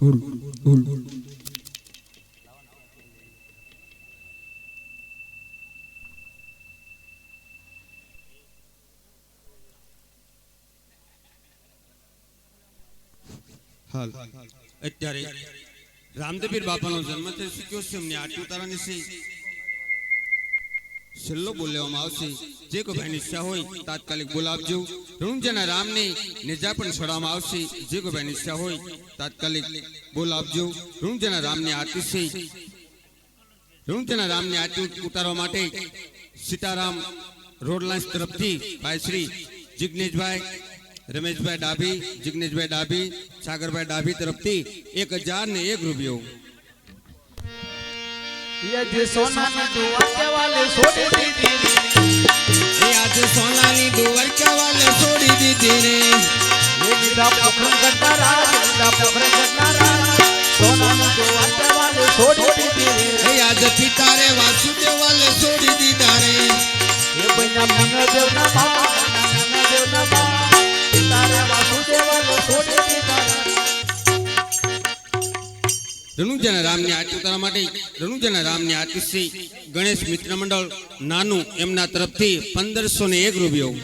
હુલ હુલ હાલ. અત્યારે રામદેવીર બાપાનો જન્મ થઈ ચુક્યો છે એમને? આટલું ઉતારવાની છે. છેલ્લો બોલવામાં આવશે. જે કોઈ ભાઈની ઈચ્છા હોય, તાત્કાલિક બોલાવજો. રણુંજાના રામને નેજા પણ છોડવામાં આવશે. જે કોઈ ભાઈની ઈચ્છા હોય, તાત્કાલિક બોલાવજો. રણુંજાના રામની આરતી છે રણુંજાના રામની આરતી ઉતારવા માટે સીતારામ રોડ લાઇન્સ તરફથી ભાઈ શ્રી જિગ્નેશભાઈ, રમેશભાઈ ડાભી, જિગ્નેશભાઈ ડાભી, સાગરભાઈ ડાભી તરફથી એક હજાર ને એક રૂપિયો યજ સોનાની દુવર કેવાલે છોડી દીધી યજ સોનાની દુવર કેવાલે છોડી દીધી રે. એ દીધા પોખરણ કરનારા દીધા પોખરણ કરનારા સોનાની દુવર કેવાલે છોડી દીધી રે. યજ પિતા રે વાસુદેવાલે છોડી દીધા રે. એ બન્યા મન દેવના બા મન દેવના બા પિતા રે વાસુદેવાલે છોડી દીધા રણુજાના રામની આરતી ઉતારવા માટે રણુજાના રામની આરતી શ્રી ગણેશ મિત્ર મંડળ નાનું એમના તરફથી પંદરસો ને એક રૂપિયો.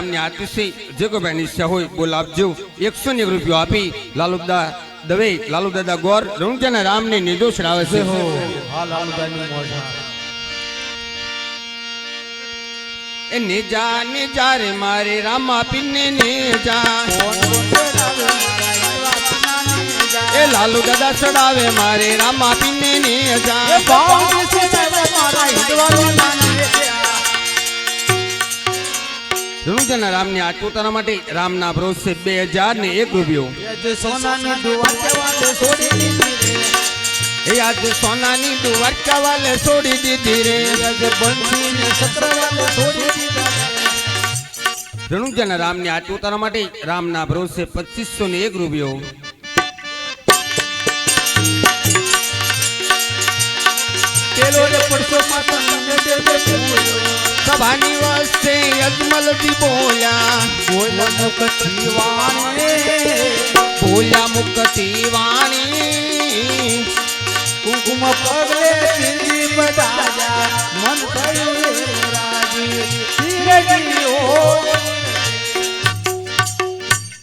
રણુજાના આતિશી આરતી છે જે કોઈ ભાઈની ઈચ્છા હોય બોલાવજો. એકસો ને એક રૂપિયો આપી લાલુદા દવે લાલુદાદા ગોર રણુજાના રામને નિર્દોષ રાવે છે. એ નેજા નેજા રે મારે રામા પિન્ને નેજા એ લાલુ દાદા સડાવે મારે રામા પિન્ને નેજા રણુજાના રામની ની ઉતારવા માટે રામના ભરોસે બે હજાર ને એક રૂપિયો. એ આજે સોનાની દુવારકા વાલે છોડી દીધી રે. રણુજાના રામની આરતી ઉતારવા માટે રામના ભરોસે પચીસો ને એક રૂપિયો. સભાની વસ્તે અજમલજી બોલ્યા બોલ્યા મુકતી વાણી કુકુમ પગલે ચિંદી બદાજા મન કયું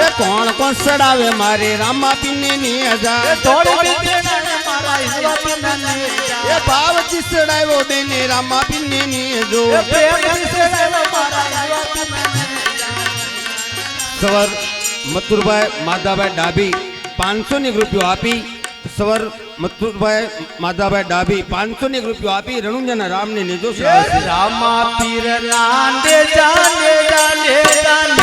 એ કોણ કોણ ચડાવે મારે રામા પિન્ને ની હજાર થોડી દેના મારા હિંદવાના નેજા એ ભાવથી ચડાવ્યો બેને રામા પિન્ને ની જો એ પ્રેમ સજાવે મારા હિંદવાના નેજા સવર મથુરભાઈ માધાભાઈ ડાભી પાંચસો ને એક રૂપિયો આપી સવર મથુરભાઈ માધાભાઈ ડાભી પાંચસો ને એક રૂપિયો આપી રણુજાના રામને નિર્દોષ રાવે છે રામા પીર નાંદે જાને જાને જાને જાને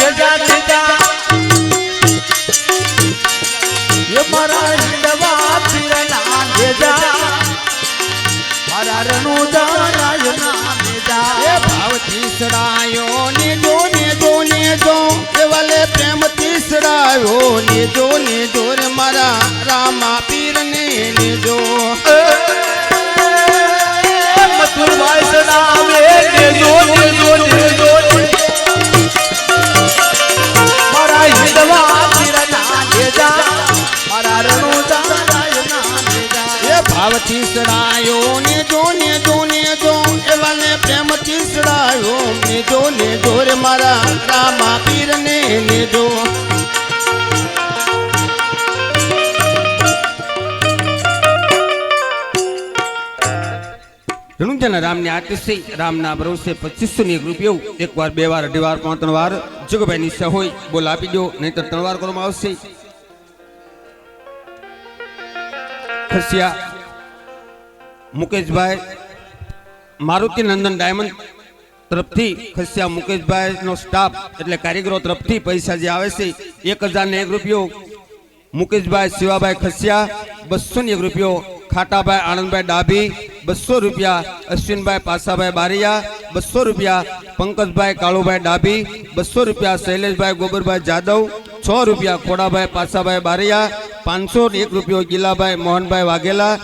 ભાવથી સડાયો, ને જો ને જો ને જો, એવાને પ્રેમથી સડાયો. ને જો ને જો મારા રામા પીર ને ને જો. રણુજન રામની આતિશય, રામના બ્રહ્મસે પચીસો ની એક રૂપિયો એક વાર બે વાર, અઢી વાર પાંચ ત્રણ વાર, જુગભાઈ ની સહોય બોલ આપી દો, નહીતર ત્રણ વાર કરવામાં આવશે. ખસિયા મુકેશભાઈ મારુતિ નંદન ડાયમંડ તરફથી ખસ્યા મુકેશભાઈનો સ્ટાફ એટલે કારીગરો તરફથી પૈસા જે આવે છે, એક હજારને એક રૂપિયો. મુકેશભાઈ શિવાભાઈ ખસ્યા બસો ને એક રૂપિયો. ખાટાભાઈ આનંદભાઈ ડાભી, બસો રૂપિયા. અશ્વિનભાઈ પાસાભાઈ બારિયા, બસો રૂપિયા. પંકજભાઈ કાળુભાઈ ડાભી, બસો રૂપિયા. શૈલેષભાઈ ગોબરભાઈ જાદવ, છ રૂપિયા. ખોડાભાઈ પાસાભાઈ બારિયા, પાંચસો એક રૂપિયો. ગીલાભાઈ મોહનભાઈ વાઘેલા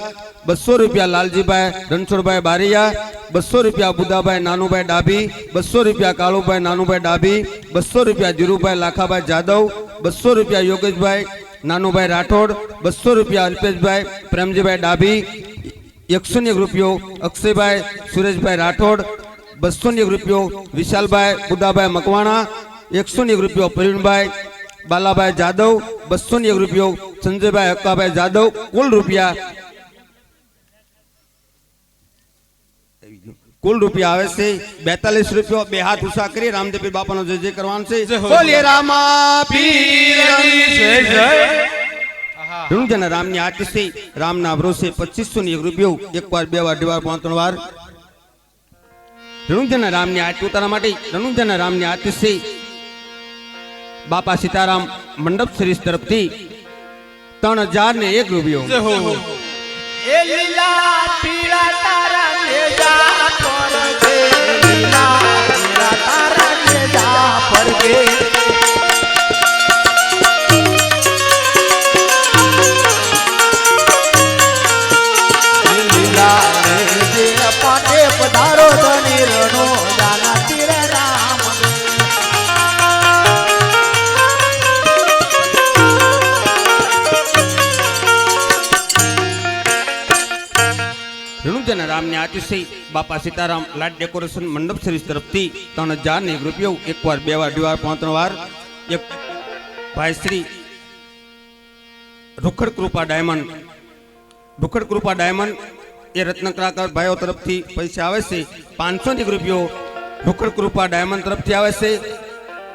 બસો રૂપિયા લાલજીભાઈ રણછોડભાઈ બારિયા બસો રૂપિયા બુદાભાઈ નાનુભાઈ ડાભી બસો રૂપિયા કાળુભાઈ નાનુભાઈ ડાભી બસો રૂપિયા ધીરુભાઈ લાખાભાઈ જાદવ બસો રૂપિયા યોગેશભાઈ નાનુભાઈ રાઠોડ બસો રૂપિયા અલ્પેશભાઈ પ્રેમજીભાઈ ડાભી એકસો ને એક રૂપિયો અક્ષયભાઈ સુરેશભાઈ રાઠોડ બસો ને એક રૂપિયો વિશાલભાઈ બુદાભાઈ મકવાણા એકસો ને એક રૂપિયો પ્રવીણભાઈ બાલાભાઈ જાદવ બસો ને એક રૂપિયો સંજયભાઈ હક્કાભાઈ જાદવ કુલ રૂપિયા કુલ રૂપિયા આવે છે બેતાલીસ રૂપિયા. બે હાથ ઉષા કરી રામદેવ બાપાનો જય જય કરવાનું છે. બોલીએ રામા રામ રણુજાના રામની આરતી છે. રામના ભરોસે પચીસો ની એક રૂપિયો. એક વાર બે વાર વાર પાંચ ત્રણ વાર. રણુજાના રામની આરતી ઉતારા માટે રણુજાના રામની આરતી છે. બાપા સીતારામ મંડપ શ્રી તરફથી ત્રણ હજાર ને એક રૂપિયો. એ લીલા પીળા રણુજાના રામની આતિશય Bapa Sitaram light decoration mandap service તરફથી ત્રણ હજાર ને રૂપિયો એક બે વાર વાર, પાંચ વાર. એક ભાઈ શ્રી રૂખડ કૃપા ડાયમંડ. રૂખડ કૃપા ડાયમંડ એ રત્નકલાકાર ભાઈઓ તરફથી પૈસા આવે છે. પાંચસો એક રૂપિયો રૂખડ કૃપા ડાયમંડ તરફથી આવે છે.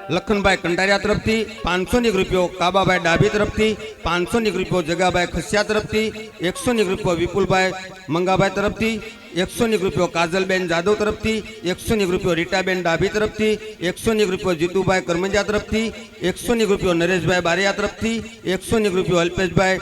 લખનભાઈ કંટારિયા તરફથી પાંચસો એક રૂપિયો કાબાભાઈ ડાભી તરફથી પાંચસો એક રૂપિયો જગાભાઈ ખસિયા તરફથી એકસો એક રૂપિયો વિપુલભાઈ મંગાભાઈ તરફથી એકસો એક રૂપિયો કાજલબેન જાદવ તરફથી એકસો એક રૂપિયો રીટાબેન ડાભી તરફથી એકસો એક રૂપિયો જીતુભાઈ કરમંજા તરફથી એકસો એક રૂપિયો નરેશભાઈ બારિયા તરફથી એકસો એક રૂપિયો અલ્પેશભાઈ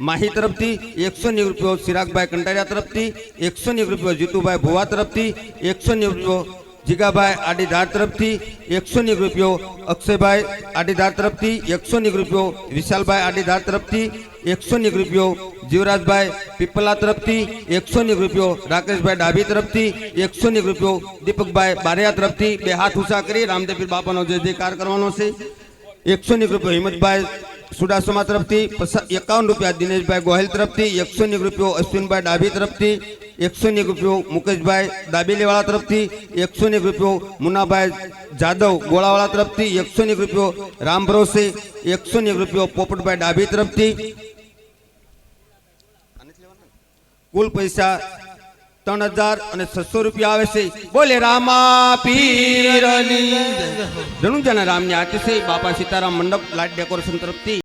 માહી તરફથી એકસો એક રૂપિયો ચિરાગભાઈ કંટારિયા તરફથી એકસો એક રૂપિયો જીતુભાઈ ભુવા તરફથી એકસો એક રૂપિયો જીગાભાઈ આડીધાર તરફથી એકસો એક રૂપિયો અક્ષયભાઈ આડીધાર તરફથી એકસો એક રૂપિયો વિશાલભાઈ આડીધાર તરફથી એકસો એક રૂપિયો જીવરાજભાઈ પીપલા તરફથી એકસો એક રૂપિયો રાકેશભાઈ ડાભી તરફથી એકસો એક રૂપિયો દીપકભાઈ બારિયા તરફથી બે હાથ ઊંચા કરી રામદેવપીર બાપાનો જય જયકાર કરવાનો છે એકસો એક રૂપિયો હિંમતભાઈ સુડાસમા તરફથી પસા- એકાવન રૂપિયા દિનેશભાઈ ગોહિલ તરફથી એકસો એક રૂપિયો અશ્વિનભાઈ ડાભી તરફથી એકસો એક રૂપિયો મુકેશભાઈ દાબેલીવાળા તરફથી, એકસો એક રૂપિયો મુનાભાઈ જાદવ ગોળાવાળા તરફથી, એકસો એક રૂપિયો રામ ભરોસે, એકસો એક રૂપિયો પોપટભાઈ ડાભી તરફથી. કુલ પૈસા ત્રણ હજાર અને છસો રૂપિયા આવે છે. બોલે રામા પીરની. જય. રામની આરતી છે બાપા સીતારામ મંડપ, લાઇટ ડેકોરેશન તરફથી.